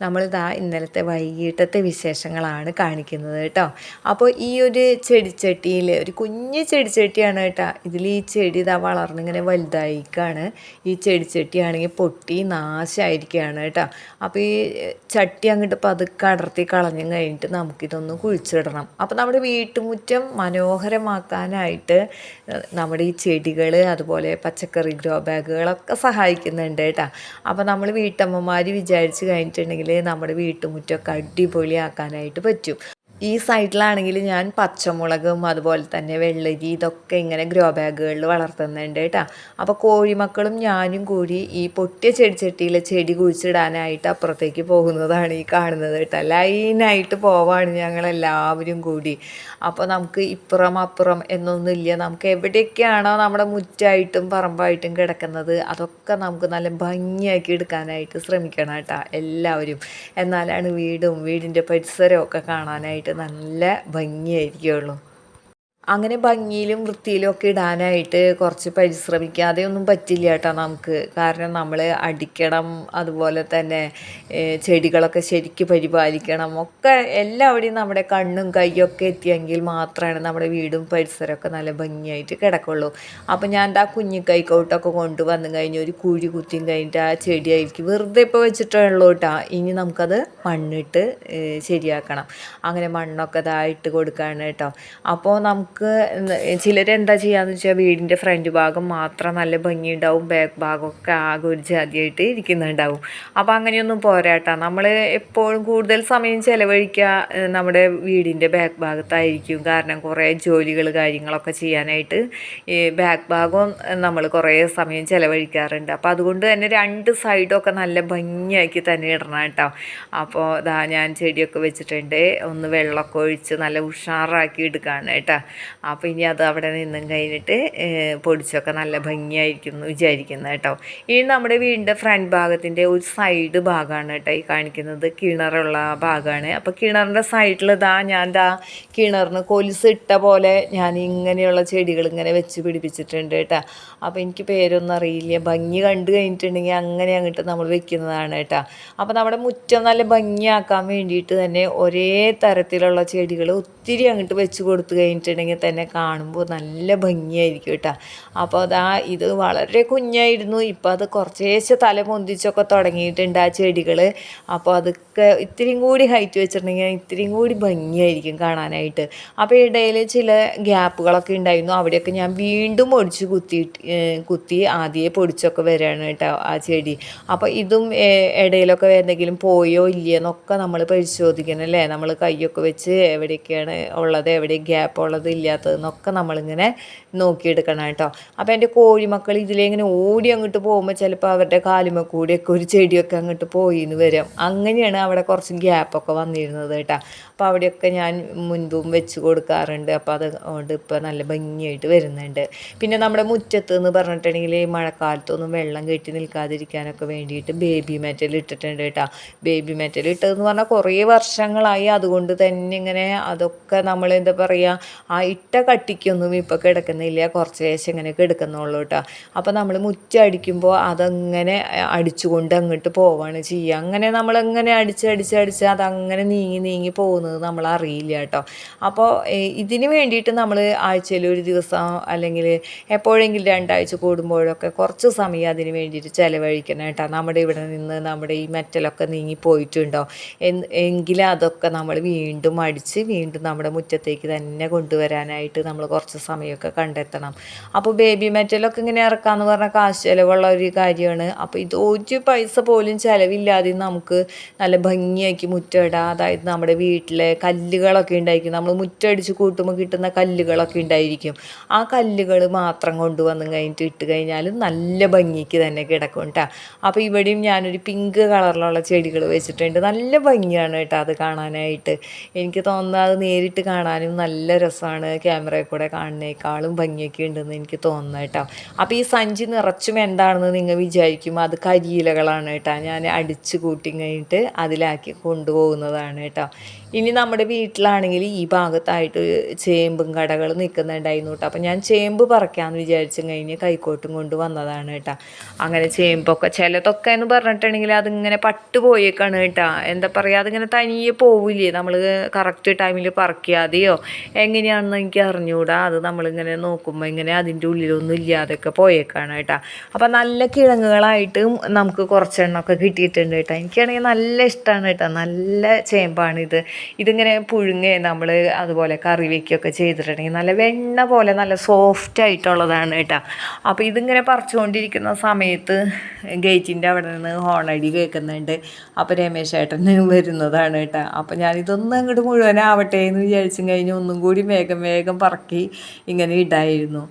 നമ്മളിതാ ഇന്നലത്തെ വൈകിട്ടത്തെ വിശേഷങ്ങളാണ് കാണിക്കുന്നത് കേട്ടോ. അപ്പോൾ ഈ ഒരു ചെടിച്ചട്ടിയിൽ ഒരു കുഞ്ഞു ചെടിച്ചട്ടിയാണ് കേട്ടോ. ഇതിൽ ഈ ചെടി ഇതാ വളർന്നിങ്ങനെ വലുതായിക്കാണ് ഈ ചെടിച്ചട്ടിയാണെങ്കിൽ പൊട്ടി നാശമായിരിക്കുകയാണ് കേട്ടോ. അപ്പോൾ ഈ ചട്ടി അങ്ങോട്ട് പതുക്കെ അടർത്തി കളഞ്ഞും കഴിഞ്ഞിട്ട് നമുക്കിതൊന്ന് കുഴിച്ചിടണം. അപ്പോൾ നമ്മുടെ വീട്ടുമുറ്റം മനോഹരമാക്കാനായിട്ട് നമ്മുടെ ഈ ചെടികൾ അതുപോലെ പച്ചക്കറി ഗ്രോ ബാഗുകളൊക്കെ സഹായിക്കുന്നുണ്ട് കേട്ടോ. അപ്പോൾ നമ്മൾ വീട്ടമ്മമാർ വിചാരിച്ച് കഴിഞ്ഞിട്ടുണ്ടെങ്കിൽ നമ്മുടെ വീട്ടുമുറ്റമൊക്കെ അടിപൊളിയാക്കാനായിട്ട് പറ്റും. ഈ സൈഡിലാണെങ്കിൽ ഞാൻ പച്ചമുളകും അതുപോലെ തന്നെ വെള്ളരി ഇതൊക്കെ ഇങ്ങനെ ഗ്രോ ബാഗുകളിൽ വളർത്തുന്നുണ്ട് കേട്ടോ. അപ്പോൾ കോഴിമക്കളും ഞാനും കൂടി ഈ പൊട്ടിയ ചെടിച്ചട്ടിയിലെ ചെടി കുഴിച്ചിടാനായിട്ട് അപ്പുറത്തേക്ക് പോകുന്നതാണ് ഈ കാണുന്നത് കേട്ടോ. ലൈനായിട്ട് പോവാണ് ഞങ്ങൾ എല്ലാവരും കൂടി. അപ്പോൾ നമുക്ക് ഇപ്പുറം അപ്പുറം എന്നൊന്നുമില്ല നമുക്ക് എവിടെയൊക്കെയാണോ നമ്മുടെ മുറ്റായിട്ടും പറമ്പായിട്ടും കിടക്കുന്നത് അതൊക്കെ നമുക്ക് നല്ല ഭംഗിയാക്കി എടുക്കാനായിട്ട് ശ്രമിക്കണം കേട്ടോ എല്ലാവരും. എന്നാലാണ് വീടും വീടിന്റെ പരിസരമൊക്കെ കാണാനായിട്ട് നല്ല ഭംഗിയായിരിക്കുള്ളൂ അങ്ങനെ ഭംഗിയിലും വൃത്തിയിലും ഒക്കെ ഇടാനായിട്ട് കുറച്ച് പരിശ്രമിക്കാതെ ഒന്നും പറ്റില്ല കേട്ടോ നമുക്ക്. കാരണം നമ്മൾ അടിക്കണം അതുപോലെ തന്നെ ചെടികളൊക്കെ ശരിക്ക് പരിപാലിക്കണം. ഒക്കെ എല്ലാവിടെയും നമ്മുടെ കണ്ണും കൈയൊക്കെ എത്തിയെങ്കിൽ മാത്രമാണ് നമ്മുടെ വീടും പരിസരമൊക്കെ നല്ല ഭംഗിയായിട്ട് കിടക്കുള്ളൂ. അപ്പോൾ ഞാൻ ആ കുഞ്ഞു കൈക്കോട്ടൊക്കെ കൊണ്ടുവന്നു കഴിഞ്ഞ് ഒരു കുഴി കുത്തിയും കഴിഞ്ഞിട്ട് ആ ചെടിയായിരിക്കും വെറുതെ ഇപ്പോൾ വെച്ചിട്ടുള്ളൂ കേട്ടോ. ഇനി നമുക്കത് മണ്ണിട്ട് ശരിയാക്കണം. അങ്ങനെ മണ്ണൊക്കെ ഇതായിട്ട് കൊടുക്കുകയാണ് കേട്ടോ. അപ്പോൾ നമുക്ക് നമുക്ക് ചിലർ ചിലരെന്താ ചെയ്യാന്ന് വെച്ചാൽ വീടിന്റെ ഫ്രണ്ട് ഭാഗം മാത്രം നല്ല ഭംഗിയുണ്ടാവും ബാക്ക് ഭാഗമൊക്കെ ആകെ ഒരു ജാതിയായിട്ട് ഇരിക്കുന്നുണ്ടാവും. അപ്പോൾ അങ്ങനെയൊന്നും പോരാട്ടാ. നമ്മൾ എപ്പോഴും കൂടുതൽ സമയം ചിലവഴിക്കുക നമ്മുടെ വീടിന്റെ ബാക്ക് ഭാഗത്തായിരിക്കും. കാരണം കുറേ ജോലികൾ കാര്യങ്ങളൊക്കെ ചെയ്യാനായിട്ട് ഈ ബാക്ക് ഭാഗം നമ്മൾ കുറേ സമയം ചിലവഴിക്കാറുണ്ട്. അപ്പോൾ അതുകൊണ്ട് തന്നെ രണ്ട് സൈഡൊക്കെ നല്ല ഭംഗിയാക്കി തന്നെ ഇടണം കേട്ടോ. അപ്പോൾ ഇതാ ഞാൻ ചെടിയൊക്കെ വെച്ചിട്ടുണ്ട്. ഒന്ന് വെള്ളമൊക്കെ ഒഴിച്ച് നല്ല ഉഷാറാക്കി എടുക്കുകയാണ് കേട്ടോ. അപ്പോൾ ഇനി അത് അവിടെ നിന്നും കഴിഞ്ഞിട്ട് പൊടിച്ചൊക്കെ നല്ല ഭംഗിയായിരിക്കും എന്ന് വിചാരിക്കുന്നത് കേട്ടോ. ഇനി നമ്മുടെ വീടിന്റെ ഫ്രണ്ട് ഭാഗത്തിന്റെ ഒരു സൈഡ് ഭാഗമാണ് കേട്ടോ ഈ കാണിക്കുന്നത്. കിണറുള്ള ഭാഗമാണ്. അപ്പോൾ കിണറിന്റെ സൈഡിൽ ഞാൻ ദാ കിണറിന് കൊലുസ് ഇട്ട പോലെ ഞാൻ ഇങ്ങനെയുള്ള ചെടികൾ ഇങ്ങനെ വെച്ച് പിടിപ്പിച്ചിട്ടുണ്ട് കേട്ടോ. അപ്പോൾ എനിക്ക് പേരൊന്നും അറിയില്ല. ഭംഗി കണ്ടു കഴിഞ്ഞിട്ടുണ്ടെങ്കിൽ അങ്ങനെ അങ്ങോട്ട് നമ്മൾ വെക്കുന്നതാണ് കേട്ടോ. അപ്പോൾ നമ്മുടെ മുറ്റം നല്ല ഭംഗിയാക്കാൻ വേണ്ടിയിട്ട് തന്നെ ഒരേ തരത്തിലുള്ള ചെടികൾ ഒത്തിരി അങ്ങോട്ട് വെച്ച് കൊടുത്തു കഴിഞ്ഞിട്ടുണ്ടെങ്കിൽ തന്നെ കാണുമ്പോൾ നല്ല ഭംഗിയായിരിക്കും കേട്ടോ. അപ്പോൾ അതാ ഇത് വളരെ കുഞ്ഞായിരുന്നു. ഇപ്പോൾ അത് കുറച്ചേശ്ശെ തല പൊന്തിച്ചൊക്കെ തുടങ്ങിയിട്ടുണ്ട് ആ ചെടികൾ അപ്പോൾ അതൊക്കെ ഇത്രയും കൂടി ഹൈറ്റ് വെച്ചിട്ടുണ്ടെങ്കിൽ ഇത്രയും കൂടി ഭംഗിയായിരിക്കും കാണാനായിട്ട്. അപ്പോൾ ഇടയിൽ ചില ഗ്യാപ്പുകളൊക്കെ ഉണ്ടായിരുന്നു. അവിടെയൊക്കെ ഞാൻ വീണ്ടും ഒടിച്ച് കുത്തി കുത്തി ആദ്യമേ പൊടിച്ചൊക്കെ വരികയാണ് കേട്ടോ ആ ചെടി. അപ്പോൾ ഇതും ഇടയിലൊക്കെ എന്തെങ്കിലും പോയോ ഇല്ലയെന്നൊക്കെ നമ്മൾ പരിശോധിക്കണം അല്ലേ? നമ്മൾ കൈയൊക്കെ വെച്ച് എവിടെയൊക്കെയാണ് ഉള്ളത് എവിടെ ഗ്യാപ്പ് ഉള്ളത് ഇല്ലാത്തതെന്നൊക്കെ നമ്മളിങ്ങനെ നോക്കിയെടുക്കണം കേട്ടോ. അപ്പോൾ എന്റെ കോഴിമക്കൾ ഇതിലിങ്ങനെ ഓടി അങ്ങോട്ട് പോകുമ്പോൾ ചിലപ്പോൾ അവരുടെ കാലുമ കൂടിയൊക്കെ ഒരു ചെടിയൊക്കെ അങ്ങോട്ട് പോയി എന്ന് വരും. അങ്ങനെയാണ് അവിടെ കുറച്ച് ഗ്യാപ്പൊക്കെ വന്നിരുന്നത് കേട്ടോ. അപ്പോൾ അവിടെയൊക്കെ ഞാൻ മുൻപും വെച്ച് കൊടുക്കാറുണ്ട്. അപ്പോൾ അതുകൊണ്ട് ഇപ്പോൾ നല്ല ഭംഗിയായിട്ട് വരുന്നുണ്ട്. പിന്നെ നമ്മുടെ മുറ്റത്ത് എന്ന് പറഞ്ഞിട്ടുണ്ടെങ്കിൽ മഴക്കാലത്തൊന്നും വെള്ളം കെട്ടി നിൽക്കാതിരിക്കാനൊക്കെ വേണ്ടിയിട്ട് ബേബി മെറ്റൽ ഇട്ടിട്ടുണ്ട് കേട്ടോ. ബേബി മെറ്റൽ ഇട്ടതെന്ന് പറഞ്ഞാൽ കുറേ വർഷങ്ങളായി അതുകൊണ്ട് തന്നെ ഇങ്ങനെ അതൊക്കെ നമ്മൾ എന്താ പറയുക ആ ഇട്ട കട്ടിക്കൊന്നും ഇപ്പോൾ കിടക്കുന്നില്ല. കുറച്ച് ശേഷം ഇങ്ങനെ കിടക്കുന്നുള്ളൂ കേട്ടോ അപ്പോൾ നമ്മൾ മുറ്റടിക്കുമ്പോൾ അതങ്ങനെ അടിച്ചുകൊണ്ട് അങ്ങോട്ട് പോവാണ് ചെയ്യുക. അങ്ങനെ നമ്മളങ്ങനെ അടിച്ച് അടിച്ച് അതങ്ങനെ നീങ്ങി നീങ്ങി പോകുന്നത് നമ്മൾ അറിയില്ല കേട്ടോ അപ്പോൾ ഇതിന് വേണ്ടിയിട്ട് നമ്മൾ ആഴ്ചയിൽ ഒരു ദിവസം അല്ലെങ്കിൽ എപ്പോഴെങ്കിലും രണ്ടാഴ്ച കൂടുമ്പോഴൊക്കെ കുറച്ച് സമയം അതിന് വേണ്ടിയിട്ട് ചിലവഴിക്കണം കേട്ടോ നമ്മുടെ ഇവിടെ നിന്ന് നമ്മുടെ ഈ മെറ്റലൊക്കെ നീങ്ങി പോയിട്ടുണ്ടോ? എങ്കിലും അതൊക്കെ നമ്മൾ വീണ്ടും അടിച്ച് വീണ്ടും നമ്മുടെ മുറ്റത്തേക്ക് തന്നെ കൊണ്ടുവരാനായിട്ട് നമ്മൾ കുറച്ച് സമയമൊക്കെ കണ്ടെത്തണം. അപ്പോൾ ബേബി മെറ്റലൊക്കെ ഇങ്ങനെ ഇറക്കാമെന്ന് പറഞ്ഞാൽ കാശ് ചിലവുള്ള ഒരു കാര്യമാണ്. അപ്പോൾ ഇത് ഒരു പൈസ പോലും ചിലവില്ലാതെ നമുക്ക് നല്ല ഭംഗിയാക്കി മുറ്റമിടാം. അതായത് നമ്മുടെ വീട്ടിലെ കല്ലുകളൊക്കെ ഉണ്ടായിരിക്കും. നമ്മൾ മുറ്റടിച്ച് കൂട്ടുമ്പോൾ കിട്ടുന്ന കല്ലുകളൊക്കെ ഉണ്ടായിരിക്കും. ആ കല്ലുകൾ മാത്രം കൊണ്ടുവന്ന് കഴിഞ്ഞിട്ട് ഇട്ട് കഴിഞ്ഞാൽ നല്ല ഭംഗിക്ക് തന്നെ കിടക്കും കേട്ടോ അപ്പോൾ ഇവിടെയും ഞാനൊരു പിങ്ക് കളറിലുള്ള ചെടികൾ വെച്ചിട്ടുണ്ട്. നല്ല ഭംഗിയാണ് കേട്ടോ അത് കാണാനായിട്ട്. എനിക്ക് തോന്നുന്നത് അത് നേരിട്ട് കാണാനും നല്ല രസമാണ്. ക്യാമറയിൽ കൂടെ കാണുന്നേക്കാളും ഭംഗിയൊക്കെ ഉണ്ടെന്ന് എനിക്ക് തോന്നുന്നു കേട്ടോ. അപ്പോൾ ഈ സഞ്ചി നിറച്ചും എന്താണെന്ന് നിങ്ങൾ വിചാരിക്കും. അത് കരിയിലകളാണ് കേട്ടോ. ഞാൻ അടിച്ച് കൂട്ടി കഴിഞ്ഞിട്ട് അതിലാക്കി കൊണ്ടുപോകുന്നതാണ് കേട്ടോ. ഇനി നമ്മുടെ വീട്ടിലാണെങ്കിൽ ഈ ഭാഗത്തായിട്ട് ചേമ്പും കടകൾ നിൽക്കുന്നുണ്ടായിരുന്നു കേട്ടോ. അപ്പം ഞാൻ ചേമ്പ് പറിക്കാമെന്ന് വിചാരിച്ചു കഴിഞ്ഞ് കൈക്കോട്ടും കൊണ്ട് വന്നതാണ് കേട്ടോ. അങ്ങനെ ചേമ്പൊക്കെ ചിലതൊക്കെ എന്ന് പറഞ്ഞിട്ടുണ്ടെങ്കിൽ അതിങ്ങനെ പട്ട് പോയേക്കാണ് കേട്ടോ. എന്താ പറയുക അതിങ്ങനെ തനിയെ പോവില്ലേ? നമ്മൾ കറക്റ്റ് ടൈമിൽ പറിക്കാതെയോ എങ്ങനെയാണെന്ന് എനിക്ക് അറിഞ്ഞുകൂടാ അത് നമ്മളിങ്ങനെ നോക്കുമ്പോൾ ഇങ്ങനെ അതിന്റെ ഉള്ളിലൊന്നും ഇല്ലാതെയൊക്കെ പോയേക്കാണ് കേട്ടോ. അപ്പം നല്ല കിഴങ്ങുകളായിട്ട് നമുക്ക് കുറച്ചെണ്ണമൊക്കെ കിട്ടിയിട്ടുണ്ട് കേട്ടോ. എനിക്കാണെങ്കിൽ നല്ല ഇഷ്ടമാണ് കേട്ടോ. നല്ല ചേമ്പാണിത്. ഇതിങ്ങനെ പുഴുങ്ങുക നമ്മൾ അതുപോലെ കറി വയ്ക്കുകയൊക്കെ ചെയ്തിട്ടുണ്ടെങ്കിൽ നല്ല വെണ്ണ പോലെ നല്ല സോഫ്റ്റ് ആയിട്ടുള്ളതാണ് കേട്ടോ. അപ്പോൾ ഇതിങ്ങനെ പറിച്ചുകൊണ്ടിരിക്കുന്ന സമയത്ത് ഗേറ്റിന്റെ അവിടെ നിന്ന് ഹോണടി കേൾക്കുന്നുണ്ട്. അപ്പോൾ രമേശ് ഏട്ടൻ വരുന്നതാണ് കേട്ടോ. അപ്പോൾ ഞാനിതൊന്നും അങ്ങോട്ട് മുഴുവനാവട്ടെ എന്ന് വിചാരിച്ചും കഴിഞ്ഞ് ഒന്നും കൂടി വേഗം വേഗം പറക്കി ഇങ്ങനെ ഇടായിരുന്നു.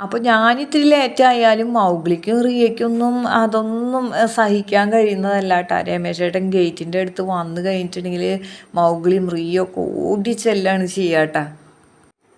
അപ്പോൾ ഞാനിത്തിരി ലേറ്റായാലും മൗഗ്ലിക്കും റിയയ്ക്കൊന്നും അതൊന്നും സഹിക്കാൻ കഴിയുന്നതല്ല കേട്ടോ രമേശേട്ടൻ ഗേറ്റിന്റെ അടുത്ത് വന്നു കഴിഞ്ഞിട്ടുണ്ടെങ്കിൽ മൗഗ്ലിയും റിയൊക്കെ ഓടി ചെയ്യാട്ടോ ചെയ്യാട്ടാ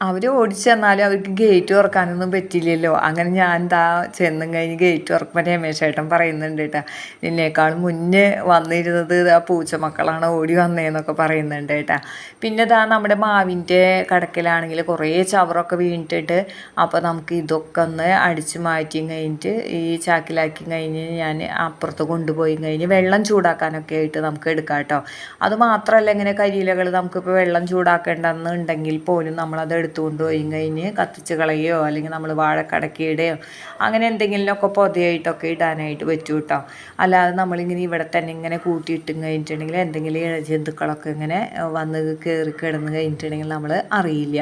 അവർ ഓടിച്ചെന്നാലും അവർക്ക് ഗേറ്റ് തുറക്കാനൊന്നും പറ്റില്ലല്ലോ. അങ്ങനെ ഞാൻ ദാ ചെന്നും കഴിഞ്ഞ് ഗേറ്റ് തുറക്കുമ്പോൾ രമേശേട്ടൻ പറയുന്നുണ്ട് കേട്ടോ നിന്നേക്കാൾ മുന്നേ വന്നിരുന്നത് ആ പൂച്ചമക്കളാണ് ഓടി വന്നതെന്നൊക്കെ പറയുന്നുണ്ട് കേട്ടോ പിന്നെ ദാ നമ്മുടെ മാവിന്റെ കടക്കിലാണെങ്കിൽ കുറേ ചവറൊക്കെ വീണിട്ടിട്ട് അപ്പോൾ നമുക്ക് ഇതൊക്കെ ഒന്ന് അടിച്ച് മാറ്റി കഴിഞ്ഞിട്ട് ഈ ചാക്കിലാക്കി കഴിഞ്ഞ് ഞാൻ അപ്പുറത്ത് കൊണ്ടുപോയി കഴിഞ്ഞ് വെള്ളം ചൂടാക്കാനൊക്കെ ആയിട്ട് നമുക്ക് എടുക്കാം കേട്ടോ അത് മാത്രമല്ല ഇങ്ങനെ കരിയിലകൾ നമുക്കിപ്പോൾ വെള്ളം ചൂടാക്കേണ്ടെന്നുണ്ടെങ്കിൽ പോലും നമ്മളത് എടുത്തുകൊണ്ട് പോയി കഴിഞ്ഞ് കത്തിച്ച് കളയുകയോ അല്ലെങ്കിൽ നമ്മൾ വാഴക്കടക്കിയിടുകയോ അങ്ങനെ എന്തെങ്കിലുമൊക്കെ പൊതയായിട്ടൊക്കെ ഇടാനായിട്ട് പറ്റും കേട്ടോ. അല്ലാതെ നമ്മളിങ്ങനെ ഇവിടെ തന്നെ ഇങ്ങനെ കൂട്ടിയിട്ടും കഴിഞ്ഞിട്ടുണ്ടെങ്കിൽ എന്തെങ്കിലും ഇഴജന്തുക്കളൊക്കെ ഇങ്ങനെ വന്ന് കയറി കിടന്ന് കഴിഞ്ഞിട്ടുണ്ടെങ്കിൽ നമ്മൾ അറിയില്ല.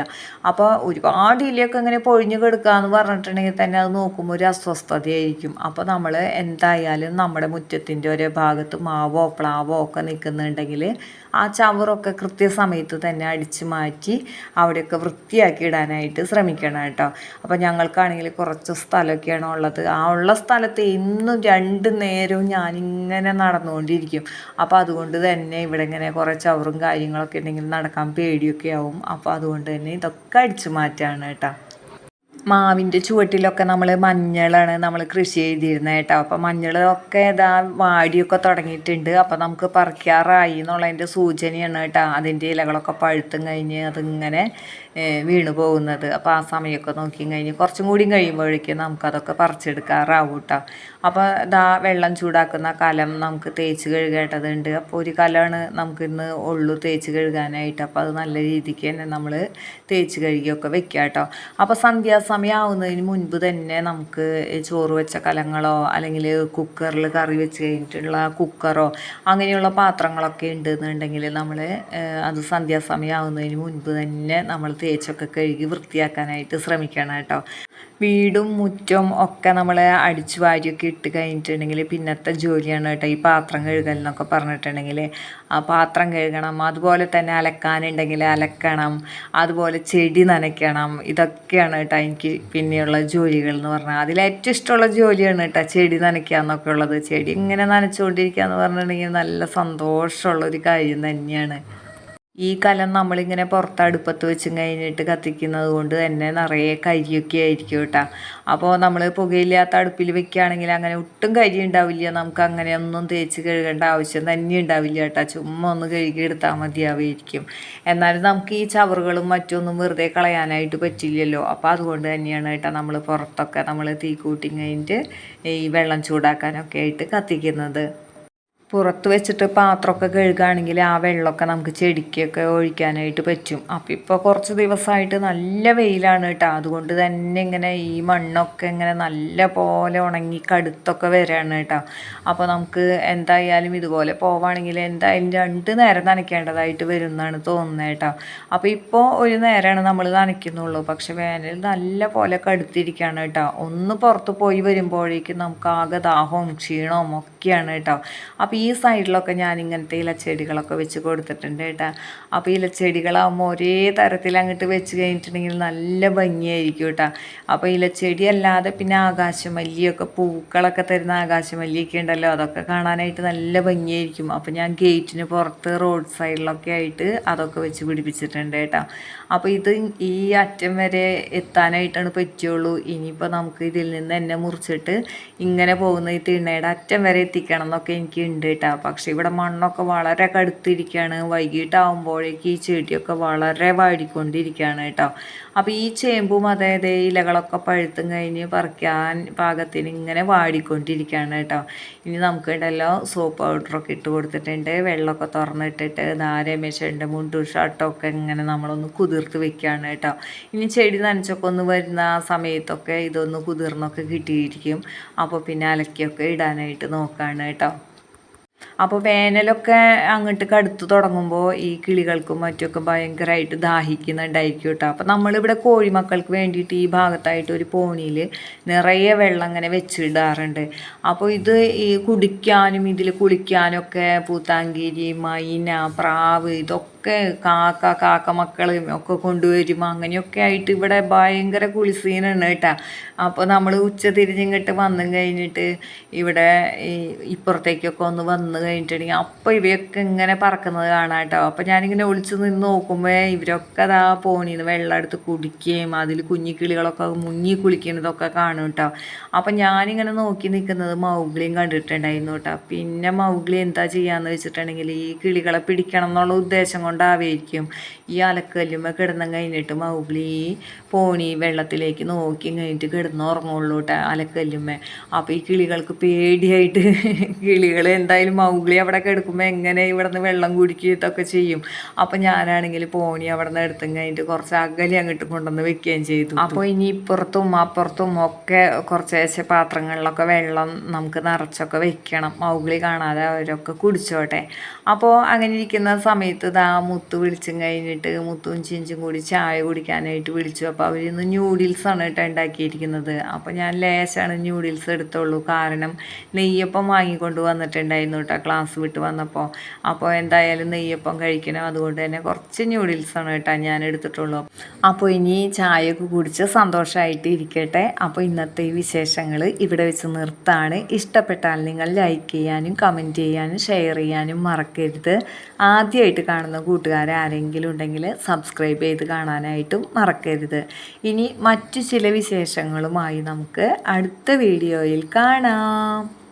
അപ്പോൾ ഒരുപാട് ഇലയൊക്കെ ഇങ്ങനെ പൊഴിഞ്ഞു കിടക്കുക എന്ന് പറഞ്ഞിട്ടുണ്ടെങ്കിൽ തന്നെ അത് നോക്കുമ്പോൾ ഒരു അസ്വസ്ഥതയായിരിക്കും. അപ്പോൾ നമ്മൾ എന്തായാലും നമ്മുടെ മുറ്റത്തിന്റെ ഒരേ ഭാഗത്ത് മാവോ പ്ലാവോ ഒക്കെ നിൽക്കുന്നുണ്ടെങ്കിൽ ആ ചവറൊക്കെ കൃത്യസമയത്ത് തന്നെ അടിച്ച് മാറ്റി അവിടെയൊക്കെ വൃത്തിയാക്കി ഇടാനായിട്ട് ശ്രമിക്കണം കേട്ടോ. അപ്പോൾ ഞങ്ങൾക്കാണെങ്കിൽ കുറച്ച് സ്ഥലമൊക്കെയാണ് ഉള്ളത്. ആ ഉള്ള സ്ഥലത്ത് ഇന്നും രണ്ട് നേരവും ഞാനിങ്ങനെ നടന്നുകൊണ്ടിരിക്കും. അപ്പോൾ അതുകൊണ്ട് തന്നെ ഇവിടെ ഇങ്ങനെ കുറച്ച് അവറും കാര്യങ്ങളൊക്കെ ഉണ്ടെങ്കിൽ നടക്കാൻ പേടിയൊക്കെ ആവും. അപ്പോൾ അതുകൊണ്ട് തന്നെ ഇതൊക്കെ അടിച്ചു മാറ്റാണ് കേട്ടോ. മാവിന്റെ ചുവട്ടിലൊക്കെ നമ്മൾ മഞ്ഞളാണ് നമ്മൾ കൃഷി ചെയ്തിരുന്നത് കേട്ടോ. അപ്പോൾ മഞ്ഞളൊക്കെ ഇതാ വാടിയൊക്കെ തുടങ്ങിയിട്ടുണ്ട്. അപ്പോൾ നമുക്ക് പറിക്കാറായി എന്നുള്ളതിന്റെ സൂചനയാണ് കേട്ടോ. അതിന്റെ ഇലകളൊക്കെ പഴുത്തും കഴിഞ്ഞ് അതിങ്ങനെ വീണ് പോകുന്നത്. അപ്പോൾ ആ സമയമൊക്കെ നോക്കി കഴിഞ്ഞ് കുറച്ചും കൂടി കഴിയുമ്പോഴേക്കും നമുക്കതൊക്കെ പറിച്ചെടുക്കാറാവും കേട്ടോ അപ്പോൾ ഇതാ വെള്ളം ചൂടാക്കുന്ന കലം നമുക്ക് തേച്ച് കഴുകേണ്ടതുണ്ട്. അപ്പോൾ ഒരു കലമാണ് നമുക്കിന്ന് ഉള്ളു തേച്ച് കഴുകാനായിട്ട്. അപ്പോൾ അത് നല്ല രീതിക്ക് തന്നെ നമ്മൾ തേച്ച് കഴുകിയൊക്കെ വെക്കുക കേട്ടോ അപ്പോൾ സന്ധ്യാസമയം ആവുന്നതിന് മുൻപ് തന്നെ നമുക്ക് ചോറ് വെച്ച കലങ്ങളോ അല്ലെങ്കിൽ കുക്കറിൽ കറി വെച്ച് കഴിഞ്ഞിട്ടുള്ള കുക്കറോ അങ്ങനെയുള്ള പാത്രങ്ങളൊക്കെ ഉണ്ടെന്നുണ്ടെങ്കിൽ നമ്മൾ അത് സന്ധ്യാസമയം ആവുന്നതിന് മുൻപ് തന്നെ നമ്മൾ തേച്ചൊക്കെ കഴുകി വൃത്തിയാക്കാനായിട്ട് ശ്രമിക്കണം കേട്ടോ. വീടും മുറ്റവും ഒക്കെ നമ്മൾ അടിച്ചു വാരിയൊക്കെ ഇട്ട് കഴിഞ്ഞിട്ടുണ്ടെങ്കിൽ പിന്നത്തെ ജോലിയാണ് കേട്ടോ ഈ പാത്രം കഴുകൽ എന്നൊക്കെ പറഞ്ഞിട്ടുണ്ടെങ്കിൽ. ആ പാത്രം കഴുകണം അതുപോലെ തന്നെ അലക്കാനുണ്ടെങ്കിൽ അലക്കണം അതുപോലെ ചെടി നനയ്ക്കണം. ഇതൊക്കെയാണ് കേട്ടോ എനിക്ക് പിന്നെയുള്ള ജോലികൾ എന്ന് പറഞ്ഞാൽ. അതിൽ ഏറ്റവും ഇഷ്ടമുള്ള ജോലിയാണ് കേട്ടോ ചെടി നനയ്ക്കുക എന്നൊക്കെ ഉള്ളത്. ചെടി ഇങ്ങനെ നനച്ചുകൊണ്ടിരിക്കുക എന്ന് പറഞ്ഞിട്ടുണ്ടെങ്കിൽ നല്ല സന്തോഷമുള്ള ഒരു കാര്യം തന്നെയാണ്. ഈ കലം നമ്മളിങ്ങനെ പുറത്ത് അടുപ്പത്ത് വെച്ചും കഴിഞ്ഞിട്ട് കത്തിക്കുന്നത് കൊണ്ട് തന്നെ നിറയെ കരിയൊക്കെ ആയിരിക്കും കേട്ടോ. അപ്പോൾ നമ്മൾ പുകയില്ലാത്ത അടുപ്പിൽ വെക്കുകയാണെങ്കിൽ അങ്ങനെ ഒട്ടും കരി ഉണ്ടാവില്ല. നമുക്ക് അങ്ങനെ ഒന്നും തേച്ച് കഴുകേണ്ട ആവശ്യം തന്നെ ഉണ്ടാവില്ല കേട്ടോ. ചുമ്മാ ഒന്ന് കഴുകി എടുത്താൽ മതിയാവുമായിരിക്കും. എന്നാലും നമുക്ക് ഈ ചവറുകളും മറ്റൊന്നും വെറുതെ കളയാനായിട്ട് പറ്റില്ലല്ലോ. അപ്പോൾ അതുകൊണ്ട് തന്നെയാണ് കേട്ടോ നമ്മൾ പുറത്തൊക്കെ നമ്മൾ തീ കൂട്ടി കഴിഞ്ഞിട്ട് ഈ വെള്ളം ചൂടാക്കാനൊക്കെ ആയിട്ട് കത്തിക്കുന്നത്. പുറത്ത് വെച്ചിട്ട് പാത്രമൊക്കെ കഴുകുകയാണെങ്കിൽ ആ വെള്ളമൊക്കെ നമുക്ക് ചെടിക്കൊക്കെ ഒഴിക്കാനായിട്ട് പറ്റും. അപ്പം ഇപ്പോൾ കുറച്ച് ദിവസമായിട്ട് നല്ല വെയിലാണ് കേട്ടോ. അതുകൊണ്ട് തന്നെ ഇങ്ങനെ ഈ മണ്ണൊക്കെ ഇങ്ങനെ നല്ല പോലെ ഉണങ്ങി കടുത്തൊക്കെ വരികയാണ് കേട്ടോ. അപ്പോൾ നമുക്ക് എന്തായാലും ഇതുപോലെ പോവുകയാണെങ്കിൽ എന്തായാലും രണ്ട് നേരം നനയ്ക്കേണ്ടതായിട്ട് വരും എന്നാണ് തോന്നുന്നത് കേട്ടോ. അപ്പോൾ ഇപ്പോൾ ഒരു നേരമാണ് നമ്മൾ നനയ്ക്കുന്നുള്ളൂ. പക്ഷെ വേനൽ നല്ല പോലെ കടുത്തിരിക്കുകയാണ് കേട്ടോ. ഒന്ന് പുറത്ത് പോയി വരുമ്പോഴേക്കും നമുക്ക് ആകെ ദാഹവും ക്ഷീണവും ഒക്കെയാണ് കേട്ടോ. അപ്പോൾ ഈ സൈഡിലൊക്കെ ഞാൻ ഇങ്ങനത്തെ ഇലച്ചെടികളൊക്കെ വെച്ച് കൊടുത്തിട്ടുണ്ട് കേട്ടോ. അപ്പോൾ ഇലച്ചെടികളാകുമ്പോൾ ഒരേ തരത്തിൽ അങ്ങോട്ട് വെച്ച് കഴിഞ്ഞിട്ടുണ്ടെങ്കിൽ നല്ല ഭംഗിയായിരിക്കും കേട്ടോ. അപ്പോൾ ഇലച്ചെടി അല്ലാതെ പിന്നെ ആകാശമല്ലിയൊക്കെ പൂക്കളൊക്കെ തരുന്ന ആകാശമല്ലിയൊക്കെ ഉണ്ടല്ലോ അതൊക്കെ കാണാനായിട്ട് നല്ല ഭംഗിയായിരിക്കും. അപ്പോൾ ഞാൻ ഗേറ്റിന് പുറത്ത് റോഡ് സൈഡിലൊക്കെ ആയിട്ട് അതൊക്കെ വെച്ച് പിടിപ്പിച്ചിട്ടുണ്ട് കേട്ടോ. അപ്പോൾ ഇത് ഈ അറ്റം വരെ എത്താനായിട്ടാണ് പറ്റുള്ളൂ. ഇനിയിപ്പോൾ നമുക്ക് ഇതിൽ നിന്ന് എന്നെ മുറിച്ചിട്ട് ഇങ്ങനെ പോകുന്ന ഈ തിണ്ണയുടെ അറ്റം വരെ എത്തിക്കണം എന്നൊക്കെ എനിക്കുണ്ട് ഉണ്ട് കേട്ടോ പക്ഷെ ഇവിടെ മണ്ണൊക്കെ വളരെ കടുത്തിരിക്കുകയാണ് വൈകിട്ടാവുമ്പോഴേക്ക് ഈ ചെടിയൊക്കെ വളരെ വാടിക്കൊണ്ടിരിക്കുകയാണ് കേട്ടോ. അപ്പോൾ ഈ ചേമ്പും അതായത് ഇലകളൊക്കെ പഴുത്തും കഴിഞ്ഞ് പറിക്കാൻ പാകത്തിന് ഇങ്ങനെ വാടിക്കൊണ്ടിരിക്കുകയാണ് കേട്ടോ. ഇനി നമുക്ക് ഉണ്ടല്ലോ സോപ്പ് പൗഡറൊക്കെ ഇട്ട് കൊടുത്തിട്ടുണ്ട്. വെള്ളമൊക്കെ തുറന്നിട്ടിട്ട് നാരമേശന്റെ മുണ്ടും ഷർട്ടൊക്കെ ഇങ്ങനെ നമ്മളൊന്ന് കുതിർത്ത് വെക്കുകയാണ് കേട്ടോ. ഇനി ചെടി നനച്ചൊക്കെ ഒന്ന് വരുന്ന സമയത്തൊക്കെ ഇതൊന്ന് കുതിർന്നൊക്കെ കിട്ടിയിരിക്കും. അപ്പോൾ പിന്നെ അലക്കിയൊക്കെ ഇടാനായിട്ട് നോക്കുകയാണ് കേട്ടോ. അപ്പോൾ വേനലൊക്കെ അങ്ങോട്ട് കടുത്ത് തുടങ്ങുമ്പോൾ ഈ കിളികൾക്കും മറ്റുമൊക്കെ ഭയങ്കരമായിട്ട് ദാഹിക്കുന്നുണ്ടായിരിക്കും കേട്ടോ അപ്പോൾ നമ്മളിവിടെ കോഴിമക്കൾക്ക് വേണ്ടിയിട്ട് ഈ ഭാഗത്തായിട്ട് ഒരു പോണിയിൽ നിറയെ വെള്ളം അങ്ങനെ വെച്ചിടാറുണ്ട്. അപ്പോൾ ഇത് ഈ കുടിക്കാനും ഇതിൽ കുളിക്കാനൊക്കെ പൂത്താങ്കിരി മൈന പ്രാവ് ഇതൊക്കെ ഒക്കെ കാക്ക കാക്ക മക്കളും ഒക്കെ കൊണ്ടുവരും. അങ്ങനെയൊക്കെ ആയിട്ട് ഇവിടെ ഭയങ്കര കുളിസീനാണ് കേട്ടോ. അപ്പോൾ നമ്മൾ ഉച്ച തിരിഞ്ഞിങ്ങോട്ട് വന്നു കഴിഞ്ഞിട്ട് ഇവിടെ ഈ ഇപ്പുറത്തേക്കൊക്കെ ഒന്ന് വന്നു കഴിഞ്ഞിട്ടുണ്ടെങ്കിൽ അപ്പോൾ ഇവയൊക്കെ ഇങ്ങനെ പറക്കുന്നത് കാണാം കേട്ടോ. അപ്പോൾ ഞാനിങ്ങനെ ഒളിച്ച് നിന്ന് നോക്കുമ്പോൾ ഇവരൊക്കെ അതാ പോണിന്ന് വെള്ളം എടുത്ത് കുടിക്കുകയും അതിൽ കുഞ്ഞിക്കിളികളൊക്കെ മുങ്ങി കുളിക്കുന്നതൊക്കെ കാണും കേട്ടോ. അപ്പം ഞാനിങ്ങനെ നോക്കി നിൽക്കുന്നത് മൗഗ്ലിയും കണ്ടിട്ടുണ്ടായിരുന്നു കേട്ടോ. പിന്നെ മൗഗ്ലി എന്താ ചെയ്യാന്ന് വെച്ചിട്ടുണ്ടെങ്കിൽ ഈ കിളികളെ പിടിക്കണം എന്നുള്ള ഉദ്ദേശം കൊണ്ടാവായിരിക്കും ഈ അലക്കല്ലുമ്മ കിടന്നു കഴിഞ്ഞിട്ട് മൗഗ്ലി പോണി വെള്ളത്തിലേക്ക് നോക്കി കഴിഞ്ഞിട്ട് കിടന്ന് ഉറങ്ങുള്ളൂ കേട്ടോ അലക്കല്ലുമ്മ. അപ്പോൾ ഈ കിളികൾക്ക് പേടിയായിട്ട് കിളികൾ എന്തായാലും മൗഗ്ലി അവിടെ കിടക്കുമ്പോൾ എങ്ങനെ ഇവിടെ നിന്ന് വെള്ളം കുടിക്കുകയൊക്കെ ചെയ്യും. അപ്പം ഞാനാണെങ്കിൽ പോണി അവിടെ നിന്ന് എടുത്തും കഴിഞ്ഞിട്ട് കുറച്ച് അകലി അങ്ങോട്ട് കൊണ്ടുവന്ന് വെക്കുകയും ചെയ്തു. അപ്പോൾ ഇനി ഇപ്പുറത്തും അപ്പുറത്തും ഒക്കെ കുറച്ച് കുറച്ചേശ്ശെ പാത്രങ്ങളിലൊക്കെ വെള്ളം നമുക്ക് നിറച്ചൊക്കെ വെക്കണം. മൗഗ്ലി കാണാതെ അവരൊക്കെ കുടിച്ചോട്ടെ. അപ്പോൾ അങ്ങനെ ഇരിക്കുന്ന സമയത്ത് ഇതാ മുത്തു വിളിച്ചും കഴിഞ്ഞിട്ട് മുത്തും ചിഞ്ചും കൂടി ചായ കുടിക്കാനായിട്ട് വിളിച്ചു. അപ്പോൾ അവർ ഇന്ന് ന്യൂഡിൽസാണ് കേട്ടോ ഉണ്ടാക്കിയിരിക്കുന്നത്. അപ്പോൾ ഞാൻ ലേശാണ് ന്യൂഡിൽസ് എടുത്തുള്ളൂ. കാരണം നെയ്യപ്പം വാങ്ങിക്കൊണ്ട് വന്നിട്ടുണ്ടായിരുന്നു കേട്ടോ ക്ലാസ് വിട്ട് വന്നപ്പോൾ അപ്പോൾ എന്തായാലും നെയ്യപ്പം കഴിക്കണം. അതുകൊണ്ട് തന്നെ കുറച്ച് ന്യൂഡിൽസാണ് കേട്ടോ ഞാൻ എടുത്തിട്ടുള്ളൂ. അപ്പോൾ ഇനി ചായയൊക്കെ കുടിച്ച് സന്തോഷമായിട്ട് ഇരിക്കട്ടെ. അപ്പോൾ ഇന്നത്തെ ഈ വിശേഷങ്ങൾ ഇവിടെ വെച്ച് നിർത്താണ്. ഇഷ്ടപ്പെട്ടാൽ നിങ്ങൾ ലൈക്ക് ചെയ്യാനും കമന്റ് ചെയ്യാനും ഷെയർ ചെയ്യാനും മറക്കരുത്. ആദ്യമായിട്ട് കാണുന്ന കൂട്ടുകാരെ ആരെങ്കിലും ഉണ്ടെങ്കിൽ സബ്സ്ക്രൈബ് ചെയ്ത് കാണാനായിട്ടും മറക്കരുത്. ഇനി മറ്റു ചില വിശേഷങ്ങളുമായി നമുക്ക് അടുത്ത വീഡിയോയിൽ കാണാം.